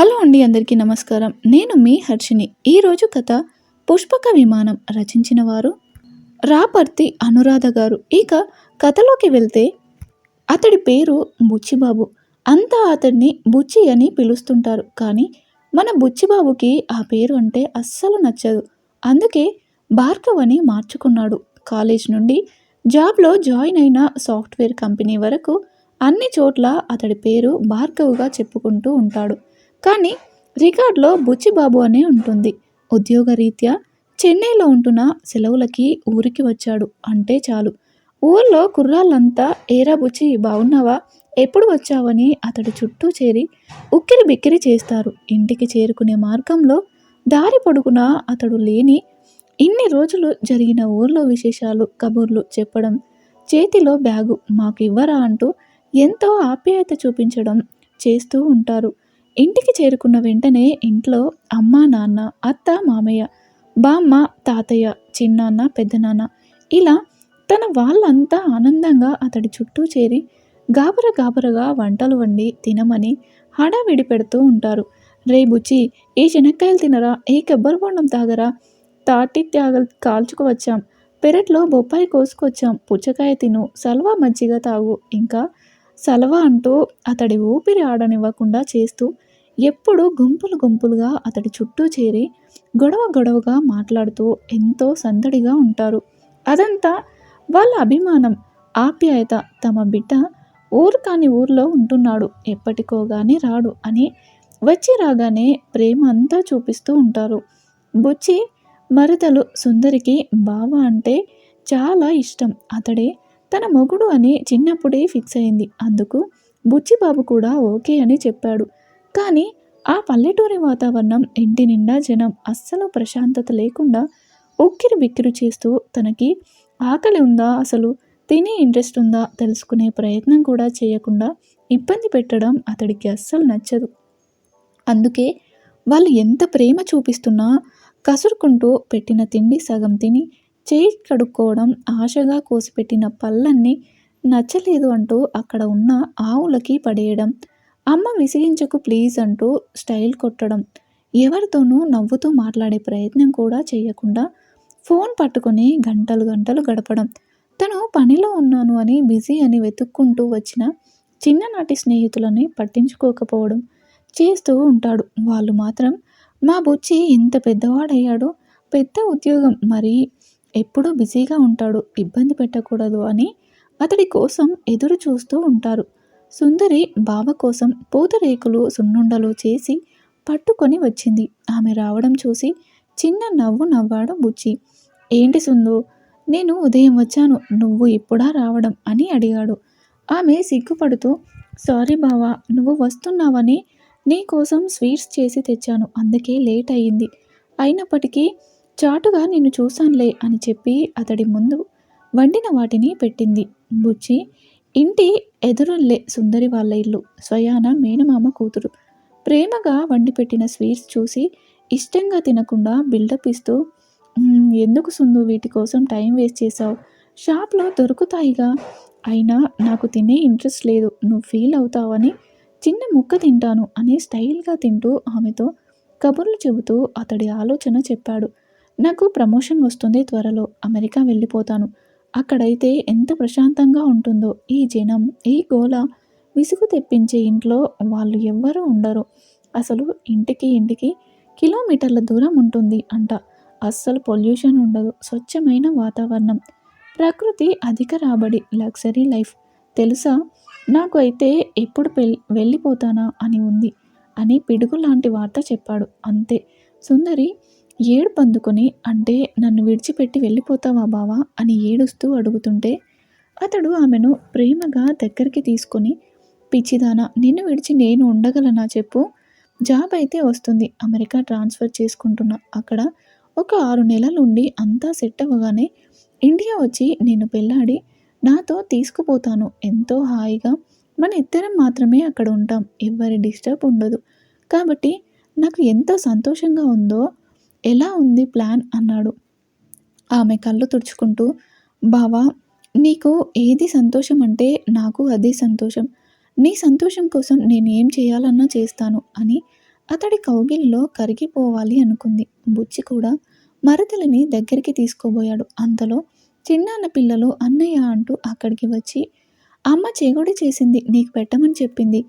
Hello అండి అందరికీ నమస్కారం. నేను మీ హర్షిని ఈరోజు కథ పుష్పక విమానం రచించిన వారు రాపర్తి అనురాధ గారు. ఇక కథలోకి వెళ్తే అతడి పేరు బుచ్చిబాబు. అంతా అతడిని బుచ్చి అని పిలుస్తుంటారు. కానీ మన బుచ్చిబాబుకి ఆ పేరు అంటే అస్సలు నచ్చదు. అందుకే భార్గవ్ అని మార్చుకున్నాడు. కాలేజ్ నుండి జాబ్లో జాయిన్ అయిన సాఫ్ట్వేర్ కంపెనీ వరకు అన్ని చోట్ల అతడి పేరు భార్గవ్గా చెప్పుకుంటూ ఉంటాడు. కానీ రికార్డులో బుచ్చిబాబు అనే ఉంటుంది. ఉద్యోగరీత్యా చెన్నైలో ఉంటున్న సెలవులకి ఊరికి వచ్చాడు అంటే చాలు. ఊళ్ళో కుర్రాళ్ళంతా ఏరా బుచ్చి బాగున్నావా ఎప్పుడు వచ్చావని అతడి చుట్టూ చేరి ఉక్కిరి బిక్కిరి చేస్తారు. ఇంటికి చేరుకునే మార్గంలో దారి పొడుగునా అతడు లేని ఇన్ని రోజులు జరిగిన ఊర్లో విశేషాలు కబుర్లు చెప్పడం చేతిలో బ్యాగు మాకు ఇవ్వరా అంటూ ఎంతో ఆప్యాయత చూపించడం చేస్తూ ఉంటారు. ఇంటికి చేరుకున్న వెంటనే ఇంట్లో అమ్మ నాన్న అత్త మామయ్య బామ్మ తాతయ్య చిన్నాన్న పెద్దనాన్న ఇలా తన వాళ్ళంతా ఆనందంగా అతడి చుట్టూ చేరి గాబర గాబరగా వంటలు వండి తినమని హడావిడి పెడుతూ ఉంటారు. రే బుచ్చి ఈ శనక్కాయలు తినరా? ఈ కొబ్బరి బొండం తాగరా? తాటి త్యాగలు కాల్చుకువచ్చాం. పెరట్లో బొప్పాయి కోసుకొచ్చాం. పుచ్చకాయ తిను. సల్వా మజ్జిగ తాగు. ఇంకా సలవా అంటూ అతడి ఊపిరి ఆడనివ్వకుండా చేస్తూ ఎప్పుడూ గుంపులు గుంపులుగా అతడి చుట్టూ చేరి గొడవ గొడవగా మాట్లాడుతూ ఎంతో సందడిగా ఉంటారు. అదంతా వాళ్ళ అభిమానం ఆప్యాయత తమ బిడ్డ ఊరు కాని ఊర్లో ఉంటున్నాడు ఎప్పటికోగానే రాడు అని వచ్చి రాగానే ప్రేమ అంతా చూపిస్తూ ఉంటారు. బుచ్చి మరదలు సుందరికి బావ అంటే చాలా ఇష్టం. అతడే తన మొగుడు అని చిన్నప్పుడే ఫిక్స్ అయింది. అందుకు బుచ్చిబాబు కూడా ఓకే అని చెప్పాడు. కానీ ఆ పల్లెటూరి వాతావరణం ఇంటి నిండా జనం అస్సలు ప్రశాంతత లేకుండా ఉక్కిరి బిక్కిరి చేస్తూ తనకి ఆకలి ఉందా అసలు తినే ఇంట్రెస్ట్ ఉందా తెలుసుకునే ప్రయత్నం కూడా చేయకుండా ఇబ్బంది పెట్టడం అతడికి అస్సలు నచ్చదు. అందుకే వాళ్ళు ఎంత ప్రేమ చూపిస్తున్నా కసురుకుంటూ పెట్టిన తిండి సగం తిని చేయి కడుక్కోవడం ఆశగా కోసిపెట్టిన పళ్ళన్నీ నచ్చలేదు అంటూ అక్కడ ఉన్న ఆవులకి పడేయడం అమ్మ విసిగించకు ప్లీజ్ అంటూ స్టైల్ కొట్టడం ఎవరితోనూ నవ్వుతూ మాట్లాడే ప్రయత్నం కూడా చేయకుండా ఫోన్ పట్టుకొని గంటలు గంటలు గడపడం. తను పనిలో ఉన్నాను అని బిజీ అని వెతుక్కుంటూ వచ్చిన చిన్ననాటి స్నేహితులని పట్టించుకోకపోవడం చేస్తూ ఉంటాడు. వాళ్ళు మాత్రం మా బుచ్చి ఇంత పెద్దవాడయ్యాడో పెద్ద ఉద్యోగం మరి ఎప్పుడూ బిజీగా ఉంటాడు ఇబ్బంది పెట్టకూడదు అని అతడి కోసం ఎదురు చూస్తూ ఉంటారు. సుందరి బావ కోసం పూతరేకులు సున్నుండలు చేసి పట్టుకొని వచ్చింది. ఆమె రావడం చూసి చిన్న నవ్వు నవ్వాడు బుచ్చి ఏంటి సుందు నేను ఉదయం వచ్చాను నువ్వు ఇప్పుడా రావడం? అని అడిగాడు. ఆమె సిగ్గుపడుతూ సారీ బావా నువ్వు వస్తున్నావని నీ కోసం స్వీట్స్ చేసి తెచ్చాను అందుకే లేట్ అయ్యింది. అయినప్పటికీ చాటుగా నిన్ను చూశానులే అని చెప్పి అతడి ముందు వండిన వాటిని పెట్టింది. బుచ్చి ఇంటి ఎదురుల్లే సుందరి వాళ్ళ ఇల్లు స్వయాన మేనమామ కూతురు. ప్రేమగా వండి పెట్టిన స్వీట్స్ చూసి ఇష్టంగా తినకుండా బిల్డప్ ఇస్తూ ఎందుకు సుందు వీటి కోసం టైం వేస్ట్ చేసావు షాప్లో దొరుకుతాయిగా. అయినా నాకు తినే ఇంట్రెస్ట్ లేదు నువ్వు ఫీల్ అవుతావని చిన్న ముక్క తింటాను అని స్టైల్గా తింటూ ఆమెతో కబుర్లు చెబుతూ అతడి ఆలోచన చెప్పాడు. నాకు ప్రమోషన్ వస్తుంది త్వరలో అమెరికా వెళ్ళిపోతాను. అక్కడైతే ఎంత ప్రశాంతంగా ఉంటుందో ఈ జనం ఈ గోల విసుగు తెప్పించే ఇంట్లో వాళ్ళు ఎవ్వరూ ఉండరు. అసలు ఇంటికి ఇంటికి కిలోమీటర్ల దూరం ఉంటుంది అంట. అస్సలు పొల్యూషన్ ఉండదు స్వచ్ఛమైన వాతావరణం. ప్రకృతి అధిక రాబడి లగ్జరీ లైఫ్. తెలుసా? నాకు అయితే ఎప్పుడు పెళ్ళి వెళ్ళిపోతానా అని ఉంది అని పిడుగు లాంటి వార్త చెప్పాడు. అంతే. సుందరి ఏడు పందుకొని అంటే నన్ను విడిచిపెట్టి వెళ్ళిపోతావా బావా? అని ఏడుస్తూ అడుగుతుంటే అతడు ఆమెను ప్రేమగా దగ్గరికి తీసుకొని పిచ్చిదానా నిన్ను విడిచి నేను ఉండగలనా చెప్పు? జాబ్ అయితే వస్తుంది అమెరికా ట్రాన్స్ఫర్ చేసుకుంటున్నా. అక్కడ ఒక ఆరు నెలలు ఉండి అంతా సెట్ అవ్వగానే ఇండియా వచ్చి నేను పెళ్ళాడి నాతో తీసుకుపోతాను. ఎంతో హాయిగా మన ఇద్దరం మాత్రమే అక్కడ ఉంటాం. ఎవరి డిస్టర్బ్ ఉండదు. కాబట్టి నాకు ఎంత సంతోషంగా ఉందో ఎలా ఉంది ప్లాన్ అన్నాడు. ఆమె కళ్ళు తుడుచుకుంటూ బావా నీకు ఏది సంతోషం అంటే నాకు అదే సంతోషం. నీ సంతోషం కోసం నేను ఏం చేయాలన్నా చేస్తాను అని అతడి కౌగిలిలో కరిగిపోవాలి అనుకుంది. బుచ్చి కూడా మరదలిని దగ్గరికి తీసుకోబోయాడు. అంతలో చిన్నాన్న పిల్లలు అన్నయ్య అంటూ అక్కడికి వచ్చి అమ్మ చెగుడి చేసింది నీకు పెట్టమని చెప్పింది.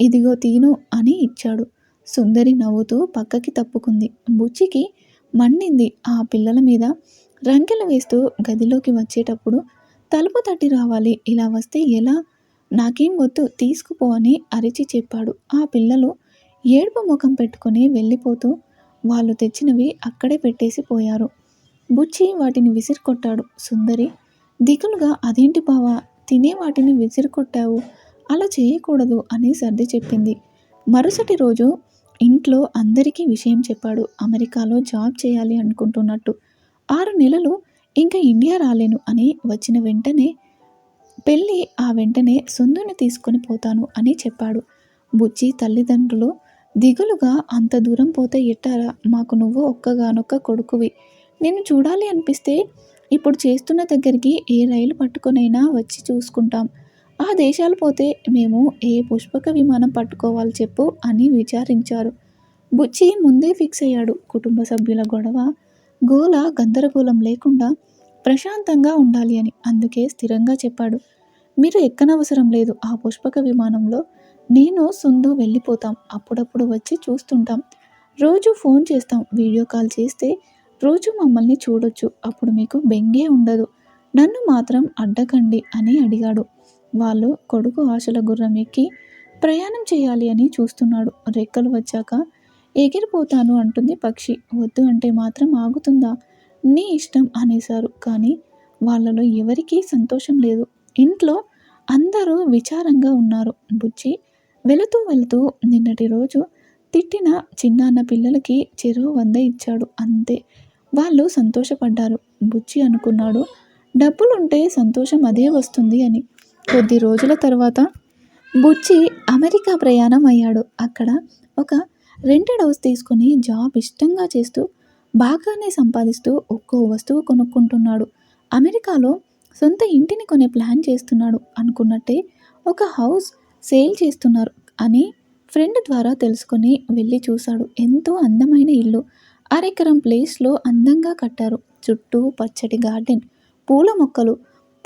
ఇదిగో తీను అని ఇచ్చాడు. సుందరి నవ్వుతూ పక్కకి తప్పుకుంది. బుచ్చికి మండింది ఆ పిల్లల మీద. రంకెలు వేస్తూ గదిలోకి వచ్చేటప్పుడు తలుపు తట్టి రావాలి. ఇలా వస్తే ఎలా? నాకేం వద్దు తీసుకుపో అని అరిచి చెప్పాడు. ఆ పిల్లలు ఏడుపు ముఖం పెట్టుకొని వెళ్ళిపోతూ వాళ్ళు తెచ్చినవి అక్కడే పెట్టేసి పోయారు. బుచ్చి వాటిని విసిరికొట్టాడు. సుందరి దిగులుగా అదేంటి బావా? తినే వాటిని విసిరికొట్టావు. అలా చేయకూడదు అని సర్ది చెప్పింది. మరుసటి రోజు ఇంట్లో అందరికీ విషయం చెప్పాడు. అమెరికాలో జాబ్ చేయాలి అనుకుంటున్నట్టు. ఆరు నెలలు ఇంకా ఇండియా రాలేను అని వచ్చిన వెంటనే పెళ్ళి ఆ వెంటనే సుందుని తీసుకొని పోతాను అని చెప్పాడు. బుజ్జి తల్లిదండ్రులు దిగులుగా అంత దూరం పోతే ఎట్టారా? మాకు నువ్వు ఒక్కగానొక్క కొడుకువి. నిన్ను చూడాలి అనిపిస్తే ఇప్పుడు చేస్తున్న దగ్గరికి ఏ రైలు పట్టుకొనైనా వచ్చి చూసుకుంటాం. ఆ దేశాలు పోతే మేము ఏ పుష్పక విమానం పట్టుకోవాలి చెప్పు అని విచారించారు. బుచ్చి ముందే ఫిక్స్ అయ్యాడు. కుటుంబ సభ్యుల గొడవ గోల గందరగోళం లేకుండా ప్రశాంతంగా ఉండాలి అని అందుకే స్థిరంగా చెప్పాడు. మీరు ఎక్కనవసరం లేదు. ఆ పుష్పక విమానంలో నేను సుందు వెళ్ళిపోతాం. అప్పుడప్పుడు వచ్చి చూస్తుంటాం. రోజు ఫోన్ చేస్తాం. వీడియో కాల్ చేస్తే రోజు మమ్మల్ని చూడొచ్చు. అప్పుడు మీకు బెంగే ఉండదు. నన్ను మాత్రం అడ్డకండి అని అడిగాడు. వాళ్ళు కొడుకు ఆశల గుర్రం ఎక్కి ప్రయాణం చేయాలి అని చూస్తున్నాడు. రెక్కలు వచ్చాక ఎగిరిపోతాను అంటుంది పక్షి. వద్దు అంటే మాత్రం ఆగుతుందా? నీ ఇష్టం అనేశారు. కానీ వాళ్ళలో ఎవరికీ సంతోషం లేదు. ఇంట్లో అందరూ విచారంగా ఉన్నారు. బుజ్జి వెళుతూ వెళుతూ నిన్నటి రోజు తిట్టిన చిన్నాన్న పిల్లలకి చెరువు వంద ఇచ్చాడు. అంతే. వాళ్ళు సంతోషపడ్డారు. బుజ్జి అనుకున్నాడు డబ్బులుంటే సంతోషం అదే వస్తుంది అని. కొద్ది రోజుల తర్వాత బుచ్చి అమెరికా ప్రయాణం అయ్యాడు. అక్కడ ఒక రెంటెడ్ హౌస్ తీసుకుని జాబ్ ఇష్టంగా చేస్తూ బాగానే సంపాదిస్తూ ఒక్కో వస్తువు కొనుక్కుంటున్నాడు. అమెరికాలో సొంత ఇంటిని కొనే ప్లాన్ చేస్తున్నాడు. అనుకున్నట్టే ఒక హౌస్ సేల్ చేస్తున్నారు అని ఫ్రెండ్ ద్వారా తెలుసుకొని వెళ్ళి చూశాడు. ఎంతో అందమైన ఇల్లు. అరెకరం ప్లేస్లో అందంగా కట్టారు. చుట్టూ పచ్చటి గార్డెన్ పూల మొక్కలు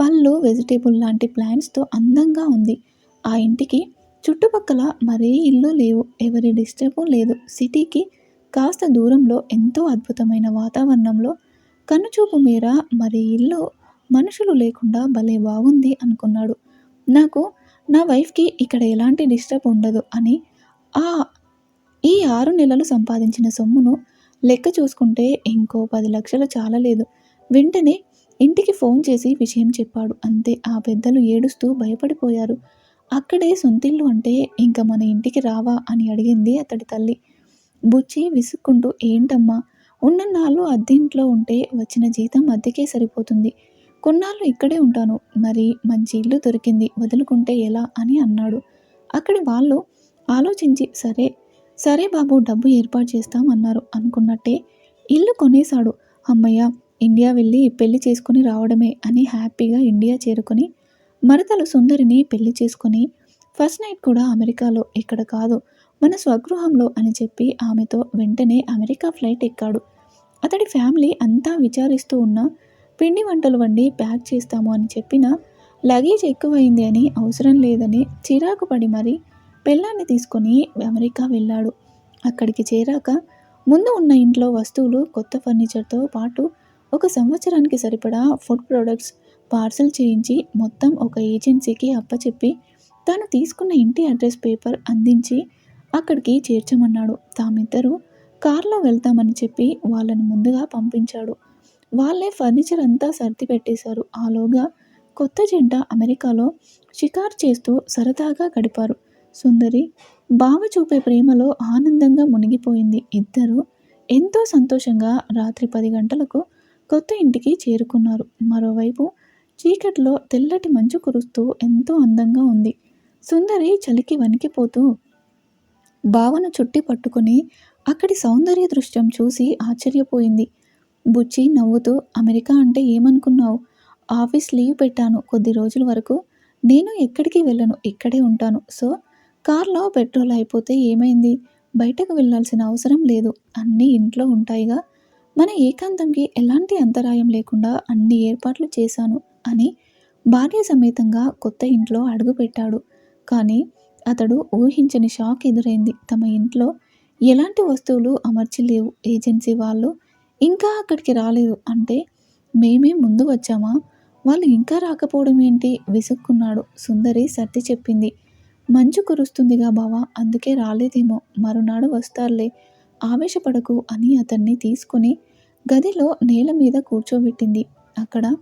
పళ్ళు వెజిటేబుల్ లాంటి ప్లాంట్స్తో అందంగా ఉంది. ఆ ఇంటికి చుట్టుపక్కల మరే ఇల్లు లేవు. ఎవరి డిస్టర్బు లేదు. సిటీకి కాస్త దూరంలో ఎంతో అద్భుతమైన వాతావరణంలో కనుచూపు మేర మరి ఇల్లు మనుషులు లేకుండా భలే బాగుంది అనుకున్నాడు. నాకు నా వైఫ్కి ఇక్కడ ఎలాంటి డిస్టర్బ్ ఉండదు అని ఆ ఈ ఆరు నెలలు సంపాదించిన సొమ్మును లెక్క చూసుకుంటే ఇంకో పది లక్షలు చాలలేదు. వెంటనే ఇంటికి ఫోన్ చేసి విషయం చెప్పాడు. అంతే ఆ పెద్దలు ఏడుస్తూ భయపడిపోయారు. అక్కడే సొంతిల్లు అంటే ఇంకా మన ఇంటికి రావా? అని అడిగింది అతడి తల్లి. బుచ్చి విసుక్కుంటూ ఏంటమ్మా ఉన్న నాళ్ళు అద్దెంట్లో ఉంటే వచ్చిన జీతం అద్దెకే సరిపోతుంది. కొన్నాళ్ళు ఇక్కడే ఉంటాను. మరి మంచి ఇల్లు దొరికింది వదులుకుంటే ఎలా? అని అన్నాడు. అక్కడి వాళ్ళు ఆలోచించి సరే సరే బాబు డబ్బు ఏర్పాటు చేస్తాం అన్నారు. అనుకున్నట్టే ఇల్లు కొనేశాడు. అమ్మయ్య ఇండియా వెళ్ళి పెళ్ళి చేసుకుని రావడమే అని హ్యాపీగా ఇండియా చేరుకొని మరతలు సుందరిని పెళ్ళి చేసుకొని ఫస్ట్ నైట్ కూడా అమెరికాలో ఇక్కడ కాదు మన స్వగృహంలో అని చెప్పి ఆమెతో వెంటనే అమెరికా ఫ్లైట్ ఎక్కాడు. అతడి ఫ్యామిలీ అంతా విచారిస్తూ ఉన్న పిండి వంటలు వండి ప్యాక్ చేస్తాము అని చెప్పిన లగేజ్ ఎక్కువైంది అని అవసరం లేదని చిరాకు పడి మరి పెళ్ళాన్ని తీసుకొని అమెరికా వెళ్ళాడు. అక్కడికి చేరాక ముందు ఉన్న ఇంట్లో వస్తువులు కొత్త ఫర్నిచర్తో పాటు ఒక సంవత్సరానికి సరిపడా ఫుడ్ ప్రొడక్ట్స్ పార్సల్ చేయించి మొత్తం ఒక ఏజెన్సీకి అప్పచెప్పి తాను తీసుకున్న ఇంటి అడ్రస్ పేపర్ అందించి అక్కడికి చేర్చమన్నాడు. తామిద్దరూ కార్లో వెళ్తామని చెప్పి వాళ్ళని ముందుగా పంపించాడు. వాళ్ళే ఫర్నిచర్ అంతా సర్ది పెట్టేశారు ఆలోగా కొత్త జంట అమెరికాలో షికారు చేస్తూ సరదాగా గడిపారు. సుందరి బావ చూపే ప్రేమలో ఆనందంగా మునిగిపోయింది. ఇద్దరు ఎంతో సంతోషంగా రాత్రి పది గంటలకు కొత్త ఇంటికి చేరుకున్నారు. మరోవైపు చీకట్లో తెల్లటి మంచు కురుస్తూ ఎంతో అందంగా ఉంది. సుందరి చలికి వణికిపోతూ భావన చుట్టి పట్టుకుని అక్కడి సౌందర్య దృశ్యం చూసి ఆశ్చర్యపోయింది. బుచ్చి నవ్వుతూ అమెరికా అంటే ఏమనుకున్నావు? ఆఫీస్ లీవ్ పెట్టాను కొద్ది రోజుల వరకు. నేను ఎక్కడికి వెళ్ళను? ఇక్కడే ఉంటాను. సో కార్లో పెట్రోల్ అయిపోతే ఏమైంది? బయటకు వెళ్ళాల్సిన అవసరం లేదు. అన్నీ ఇంట్లో ఉంటాయిగా. మన ఏకాంతంకి ఎలాంటి అంతరాయం లేకుండా అన్ని ఏర్పాట్లు చేశాను అని భార్య సమేతంగా కొత్త ఇంట్లో అడుగుపెట్టాడు కానీ అతడు ఊహించని షాక్ ఎదురైంది. తమ ఇంట్లో ఎలాంటి వస్తువులు అమర్చలేవు ఏజెన్సీ వాళ్ళు ఇంకా అక్కడికి రాలేదు అంటే మేమే ముందు వచ్చామా? వాళ్ళు ఇంకా రాకపోవడం ఏంటి? విసుక్కున్నాడు. సుందరి సర్ది చెప్పింది. మంచు కురుస్తుందిగా బావా అందుకే రాలేదేమో. మరునాడు వస్తారులే. ఆవేశపడకు అని అతన్ని తీసుకుని గదిలో నేల మీద కూర్చోబెట్టింది. అక్కడ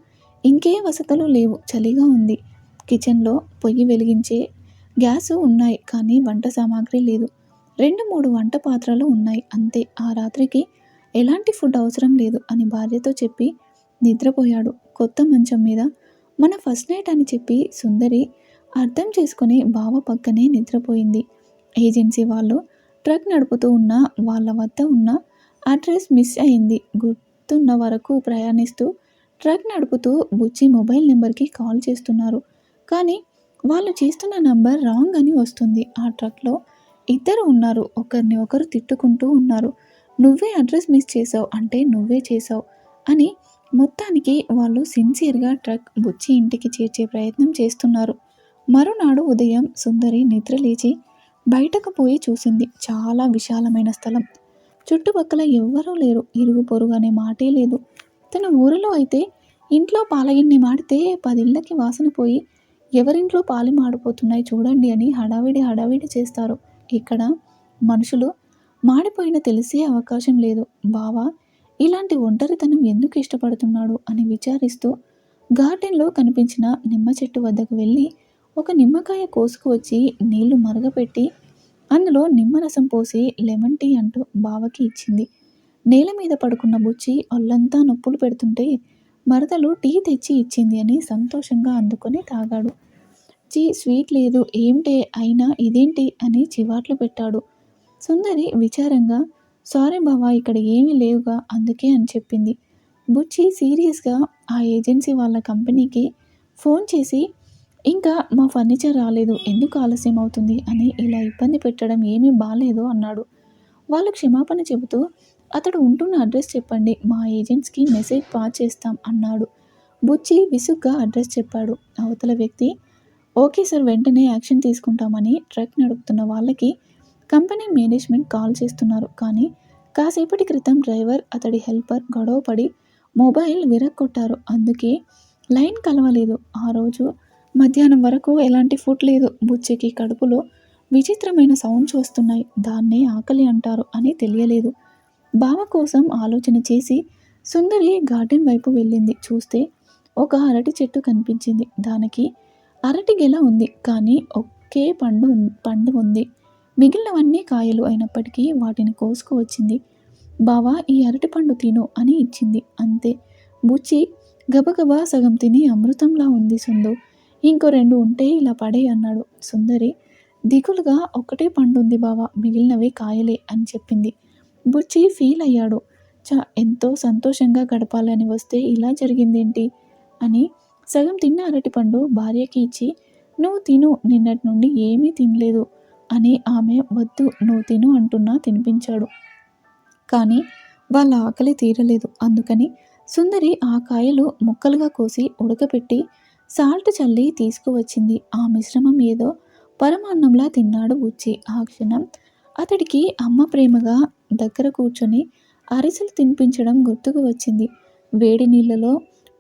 ఇంకే వసతులు లేవు. చలిగా ఉంది. కిచెన్లో పొయ్యి వెలిగించే గ్యాస్ ఉన్నాయి కానీ వంట సామాగ్రి లేదు. రెండు మూడు వంట పాత్రలు ఉన్నాయి. అంతే. ఆ రాత్రికి ఎలాంటి ఫుడ్ అవసరం లేదు అని భార్యతో చెప్పి నిద్రపోయాడు. కొత్త మంచం మీద మన ఫస్ట్ నైట్ అని చెప్పి సుందరి అర్థం చేసుకుని బావ పక్కనే నిద్రపోయింది. ఏజెన్సీ వాళ్ళు ట్రక్ నడుపుతూ ఉన్న వాళ్ళ వద్ద ఉన్న అడ్రస్ మిస్ అయింది. గుర్తున్న వరకు ప్రయాణిస్తూ ట్రక్ నడుపుతూ బుచ్చి మొబైల్ నెంబర్కి కాల్ చేస్తున్నారు. కానీ వాళ్ళు చేస్తున్న నంబర్ రాంగ్ అని వస్తుంది. ఆ ట్రక్లో ఇద్దరు ఉన్నారు. ఒకరిని ఒకరు తిట్టుకుంటూ ఉన్నారు. నువ్వే అడ్రస్ మిస్ చేసావు అంటే నువ్వే చేసావు అని మొత్తానికి వాళ్ళు సిన్సియర్గా ట్రక్ బుచ్చి ఇంటికి చేర్చే ప్రయత్నం చేస్తున్నారు. మరునాడు ఉదయం సుందరి నిద్ర లేచి బయటకు పోయి చూసింది చాలా విశాలమైన స్థలం. చుట్టుపక్కల ఎవ్వరూ లేరు. ఇరుగు పొరుగు అనే మాటే లేదు. తన ఊరిలో అయితే ఇంట్లో పాలగిన్ని మాడితే పదిళ్ళకి వాసన పోయి ఎవరింట్లో పాలు మాడిపోతున్నాయి చూడండి అని హడావిడి హడావిడి చేస్తారు. ఇక్కడ మనుషులు మాడిపోయిన తెలిసే అవకాశం లేదు. బావా ఇలాంటి ఒంటరితనం ఎందుకు ఇష్టపడుతున్నాడు అని విచారిస్తూ గార్డెన్లో కనిపించిన నిమ్మ చెట్టు వద్దకు వెళ్ళి ఒక నిమ్మకాయ కోసుకు వచ్చి నీళ్ళు మరగపెట్టి అందులో నిమ్మరసం పోసి లెమన్ టీ అంటూ బావకి ఇచ్చింది. నేల మీద పడుకున్న బుచ్చి ఒళ్ళంతా నొప్పులు పెడుతుంటే మరదలు టీ తెచ్చి ఇచ్చింది అని సంతోషంగా అందుకొని తాగాడు. చీ స్వీట్ లేదు ఏమిటే అయినా ఇదేంటి అని చివాట్లు పెట్టాడు. సుందరి విచారంగా సారీ బావా ఇక్కడ ఏమీ లేవుగా అందుకే అని చెప్పింది. బుచ్చి సీరియస్గా ఆ ఏజెన్సీ వాళ్ళ కంపెనీకి ఫోన్ చేసి ఇంకా మా ఫర్నిచర్ రాలేదు ఎందుకు ఆలస్యం అవుతుంది అని ఇలా ఇబ్బంది పెట్టడం ఏమీ బాగాలేదు అన్నాడు. వాళ్ళు క్షమాపణ చెబుతూ అతడు ఉంటున్న అడ్రస్ చెప్పండి మా ఏజెంట్స్కి మెసేజ్ పాస్ చేస్తాం అన్నాడు. బుచ్చి విసుగ్గా అడ్రస్ చెప్పాడు. అవతల వ్యక్తి ఓకే సార్ వెంటనే యాక్షన్ తీసుకుంటామని ట్రక్ నడుపుతున్న వాళ్ళకి కంపెనీ మేనేజ్మెంట్ కాల్ చేస్తున్నారు. కానీ కాసేపటి క్రితం డ్రైవర్ అతడి హెల్పర్ గొడవపడి మొబైల్ విరక్కొట్టారు. అందుకే లైన్ కలవలేదు. ఆ రోజు మధ్యాహ్నం వరకు ఎలాంటి ఫుడ్ లేదు. బుచ్చికి కడుపులో విచిత్రమైన సౌండ్స్ వస్తున్నాయి. దాన్నే ఆకలి అంటారు అని తెలియలేదు. బావ కోసం ఆలోచన చేసి సుందరి గార్డెన్ వైపు వెళ్ళింది. చూస్తే ఒక అరటి చెట్టు కనిపించింది. దానికి అరటి గెల ఉంది. కానీ ఒకే పండు పండు ఉంది. మిగిలినవన్నీ కాయలు అయినప్పటికీ వాటిని కోసుకువచ్చింది బావా ఈ అరటి పండు తిను అని ఇచ్చింది. అంతే. బుచ్చి గబగబా సగం తిని అమృతంలా ఉంది సుందు. ఇంకో రెండు ఉంటే ఇలా పడే అన్నాడు సుందరి. దిగులుగా ఒకటే పండుంది బావా మిగిలినవి కాయలే అని చెప్పింది. బుచ్చి ఫీల్ అయ్యాడు. చా ఎంతో సంతోషంగా గడపాలని వస్తే ఇలా జరిగిందేంటి? అని సగం తిన్న అరటిపండు భార్యకి ఇచ్చి నువ్వు తిను నిన్నటి నుండి ఏమీ తినలేదు అని ఆమె వద్దు నువ్వు తిను అంటున్నా తినిపించాడు. కానీ వాళ్ళ ఆకలి తీరలేదు. అందుకని సుందరి ఆ కాయలు ముక్కలుగా కోసి ఉడకపెట్టి సాల్ట్ చల్లి తీసుకువచ్చింది. ఆ మిశ్రమం ఏదో పరమాన్నంలా తిన్నాడు బుచ్చి ఆ క్షణం అతడికి అమ్మ ప్రేమగా దగ్గర కూర్చొని అరిసెలు తినిపించడం గుర్తుకు వచ్చింది. వేడి నీళ్ళలో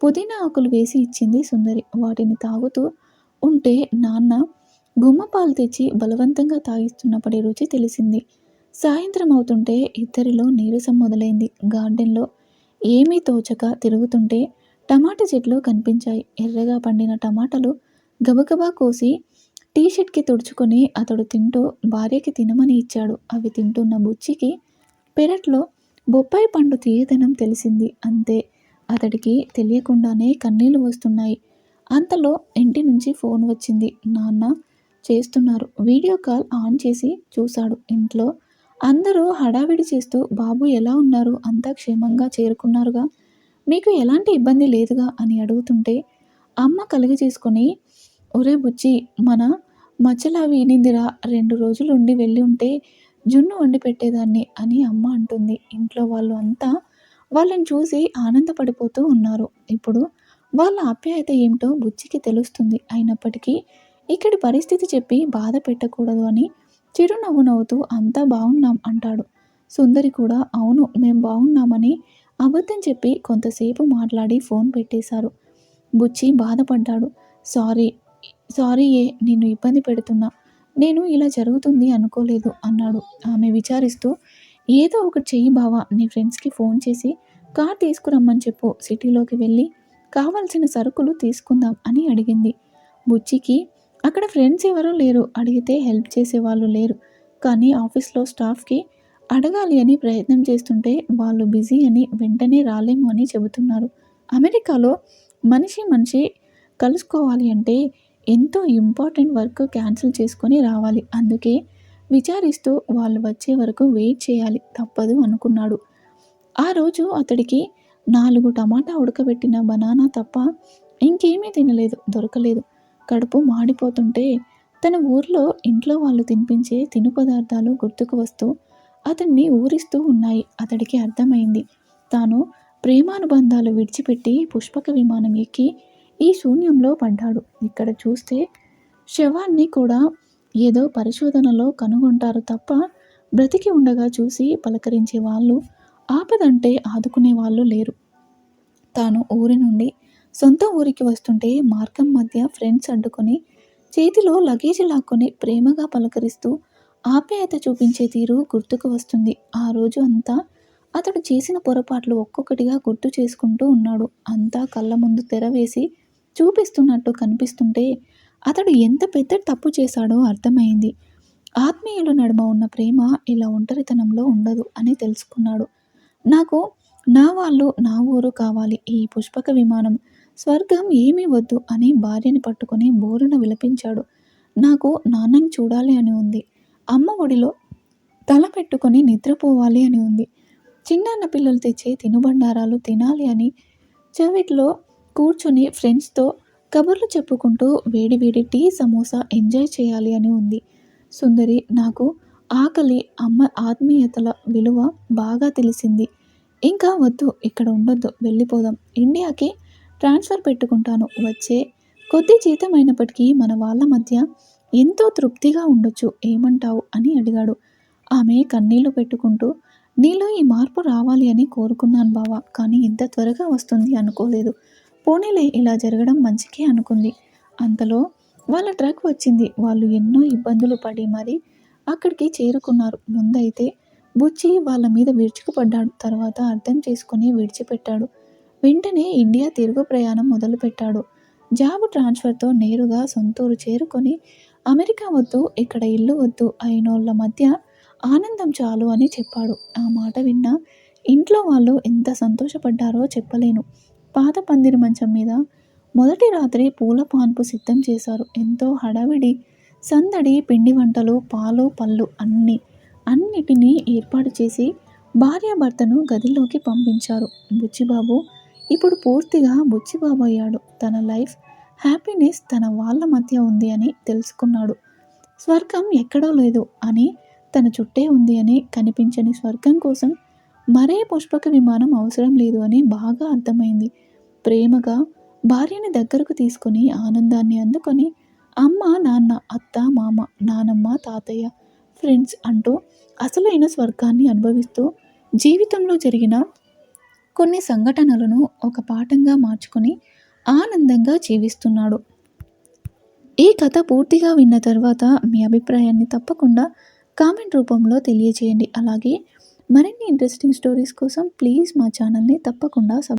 పుదీనా ఆకులు వేసి ఇచ్చింది సుందరి. వాటిని తాగుతూ ఉంటే నాన్న గుమ్మపాలు తెచ్చి బలవంతంగా తాగిస్తున్నప్పటి రుచి తెలిసింది. సాయంత్రం అవుతుంటే ఇద్దరిలో నీరసం మొదలైంది. గార్డెన్లో ఏమీ తోచక తిరుగుతుంటే టమాటా చెట్లు కనిపించాయి. ఎర్రగా పండిన టమాటాలు గబగబా కోసి టీషర్ట్కి తుడుచుకొని అతడు తింటూ భార్యకి తినమని ఇచ్చాడు. అవి తింటున్న బుచ్చికి పెరట్లో బొప్పాయి పండు తీయదనం తెలిసింది. అంతే అతడికి తెలియకుండానే కన్నీళ్ళు వస్తున్నాయి. అంతలో ఇంటి నుంచి ఫోన్ వచ్చింది. నాన్న చేస్తున్నారు. వీడియో కాల్ ఆన్ చేసి చూశాడు. ఇంట్లో అందరూ హడావిడి చేస్తూ బాబు ఎలా ఉన్నారు? అంతా క్షేమంగా చేరుకున్నారుగా? మీకు ఎలాంటి ఇబ్బంది లేదుగా అని అడుగుతుంటే అమ్మ కలిగి చేసుకొని ఒరే బుజ్జి మన మచ్చలా వీనిందిరా రెండు రోజులు ఉండి వెళ్ళి ఉంటే జున్ను వండి పెట్టేదాన్ని అని అమ్మ అంటుంది. ఇంట్లో వాళ్ళు అంతా వాళ్ళని చూసి ఆనందపడిపోతూ ఉన్నారు. ఇప్పుడు వాళ్ళ ఆప్యాయత ఏమిటో బుచ్చికి తెలుస్తుంది. అయినప్పటికీ ఇక్కడి పరిస్థితి చెప్పి బాధ పెట్టకూడదు అని చిరునవ్వు నవ్వుతూ అంతా బాగున్నాం అంటాడు. సుందరి కూడా అవును మేం బాగున్నామని అబద్ధం చెప్పి కొంతసేపు మాట్లాడి ఫోన్ పెట్టేశారు. బుచ్చి బాధపడ్డాడు. సారీ సారీ ఏ నిన్ను ఇబ్బంది పెడుతున్నా. నేను ఇలా జరుగుతుంది అనుకోలేదు అన్నాడు. ఆమె విచారిస్తూ ఏదో ఒకటి చెయ్యి బావా నీ ఫ్రెండ్స్కి ఫోన్ చేసి కార్ తీసుకురమ్మని చెప్పు సిటీలోకి వెళ్ళి కావాల్సిన సరుకులు తీసుకుందాం అని అడిగింది. బుచ్చికి అక్కడ ఫ్రెండ్స్ ఎవరూ లేరు అడిగితే హెల్ప్ చేసేవాళ్ళు లేరు. కానీ ఆఫీస్లో స్టాఫ్కి అడగాలి అని ప్రయత్నం చేస్తుంటే వాళ్ళు బిజీ అని వెంటనే రాలేము అని చెబుతున్నారు. అమెరికాలో మనిషి మనిషి కలుసుకోవాలి అంటే ఎంతో ఇంపార్టెంట్ వర్క్ క్యాన్సిల్ చేసుకొని రావాలి. అందుకే విచారిస్తూ వాళ్ళు వచ్చే వరకు వెయిట్ చేయాలి. తప్పదు అనుకున్నాడు. ఆ రోజు అతడికి నాలుగు టమాటా ఉడకబెట్టిన బనానా తప్ప ఇంకేమీ తినలేదు దొరకలేదు. కడుపు మాడిపోతుంటే తన ఊర్లో ఇంట్లో వాళ్ళు తినిపించే తిను పదార్థాలు గుర్తుకు వస్తూ అతన్ని ఊరిస్తూ ఉన్నాయి. అతడికి అర్థమైంది. తాను ప్రేమానుబంధాలు విడిచిపెట్టి పుష్పక విమానం ఎక్కి ఈ శూన్యంలో పడ్డాడు. ఇక్కడ చూస్తే శవాన్ని కూడా ఏదో పరిశోధనలో కనుగొంటారు తప్ప బ్రతికి ఉండగా చూసి పలకరించే వాళ్ళు ఆపదంటే ఆదుకునే వాళ్ళు లేరు. తాను ఊరి నుండి సొంత ఊరికి వస్తుంటే మార్గం మధ్య ఫ్రెండ్స్ అడ్డుకొని చేతిలో లగేజ్ లాక్కొని ప్రేమగా పలకరిస్తూ ఆప్యాయత చూపించే తీరు గుర్తుకు వస్తుంది. ఆ రోజు అంతా అతడు చేసిన పొరపాట్లు ఒక్కొక్కటిగా గుర్తు చేసుకుంటూ ఉన్నాడు. అంతా కళ్ళ ముందు తెరవేసి చూపిస్తున్నట్టు కనిపిస్తుంటే అతడు ఎంత పెద్ద తప్పు చేశాడో అర్థమైంది. ఆత్మీయుల నడుమ ఉన్న ప్రేమ ఇలా ఒంటరితనంలో ఉండదు అని తెలుసుకున్నాడు. నాకు నా వాళ్ళు నా ఊరు కావాలి. ఈ పుష్పక విమానం స్వర్గం ఏమీ వద్దు అని భార్యని పట్టుకొని బోరున విలపించాడు. నాకు నాన్నని చూడాలి అని ఉంది. అమ్మ ఒడిలో తల పెట్టుకొని నిద్రపోవాలి అని ఉంది. చిన్నాన్న పిల్లలు తెచ్చే తినుబండారాలు తినాలి అని చెవిట్లో కూర్చుని ఫ్రెండ్స్తో కబుర్లు చెప్పుకుంటూ వేడి వేడి టీ సమోసా ఎంజాయ్ చేయాలి అని ఉంది. సుందరి నాకు ఆకలి అమ్మ ఆత్మీయతల విలువ బాగా తెలిసింది. ఇంకా వద్దు ఇక్కడ ఉండొద్దు వెళ్ళిపోదాం. ఇండియాకి ట్రాన్స్ఫర్ పెట్టుకుంటాను. వచ్చే కొద్ది జీతం అయినప్పటికీ మన వాళ్ళ మధ్య ఎంతో తృప్తిగా ఉండొచ్చు ఏమంటావు? అని అడిగాడు. ఆమె కన్నీళ్ళు పెట్టుకుంటూ నీలో ఈ మార్పు రావాలి అని కోరుకున్నాను బావా కానీ ఇంత త్వరగా వస్తుంది అనుకోలేదు. పోనీలే ఇలా జరగడం మంచికే అనుకుంది. అంతలో వాళ్ళ ట్రక్ వచ్చింది. వాళ్ళు ఎన్నో ఇబ్బందులు పడి మరి అక్కడికి చేరుకున్నారు. ముందైతే బుచ్చి వాళ్ళ మీద విరుచుకుపడ్డాడు. తర్వాత అర్థం చేసుకుని విడిచిపెట్టాడు. వెంటనే ఇండియా తిరుగు ప్రయాణం మొదలుపెట్టాడు. జాబ్ ట్రాన్స్ఫర్తో నేరుగా సొంతూరు చేరుకొని అమెరికా వద్దు ఇక్కడ ఇల్లు వద్దు అయినోళ్ళ మధ్య ఆనందం చాలు అని చెప్పాడు. ఆ మాట విన్న ఇంట్లో వాళ్ళు ఎంత సంతోషపడ్డారో చెప్పలేను. పాత పందిరి మంచం మీద మొదటి రాత్రి పూల పాన్పు సిద్ధం చేశారు. ఎంతో హడావిడి సందడి పిండి వంటలు పాలు పళ్ళు అన్నీ అన్నిటినీ ఏర్పాటు చేసి భార్యాభర్తను గదిలోకి పంపించారు. బుచ్చిబాబు ఇప్పుడు పూర్తిగా బుచ్చిబాబు అయ్యాడు తన లైఫ్ హ్యాపీనెస్ తన వాళ్ళ మధ్య ఉంది అని తెలుసుకున్నాడు. స్వర్గం ఎక్కడో లేదు అని తన చుట్టే ఉంది అని కనిపించని స్వర్గం కోసం మరే పుష్పక విమానం అవసరం లేదు అని బాగా అర్థమైంది. ప్రేమగా భార్యని దగ్గరకు తీసుకొని ఆనందాన్ని అందుకొని అమ్మ నాన్న అత్త మామ నానమ్మ తాతయ్య ఫ్రెండ్స్ అంటూ అసలైన స్వర్గాన్ని అనుభవిస్తూ జీవితంలో జరిగిన కొన్ని సంఘటనలను ఒక పాఠంగా మార్చుకొని ఆనందంగా జీవిస్తున్నాడు. ఈ కథ పూర్తిగా విన్న తర్వాత మీ అభిప్రాయాన్ని తప్పకుండా కామెంట్ రూపంలో తెలియజేయండి అలాగే మరిన్ని ఇంట్రెస్టింగ్ స్టోరీస్ కోసం ప్లీజ్ మా ఛానల్ని తప్పకుండా సబ్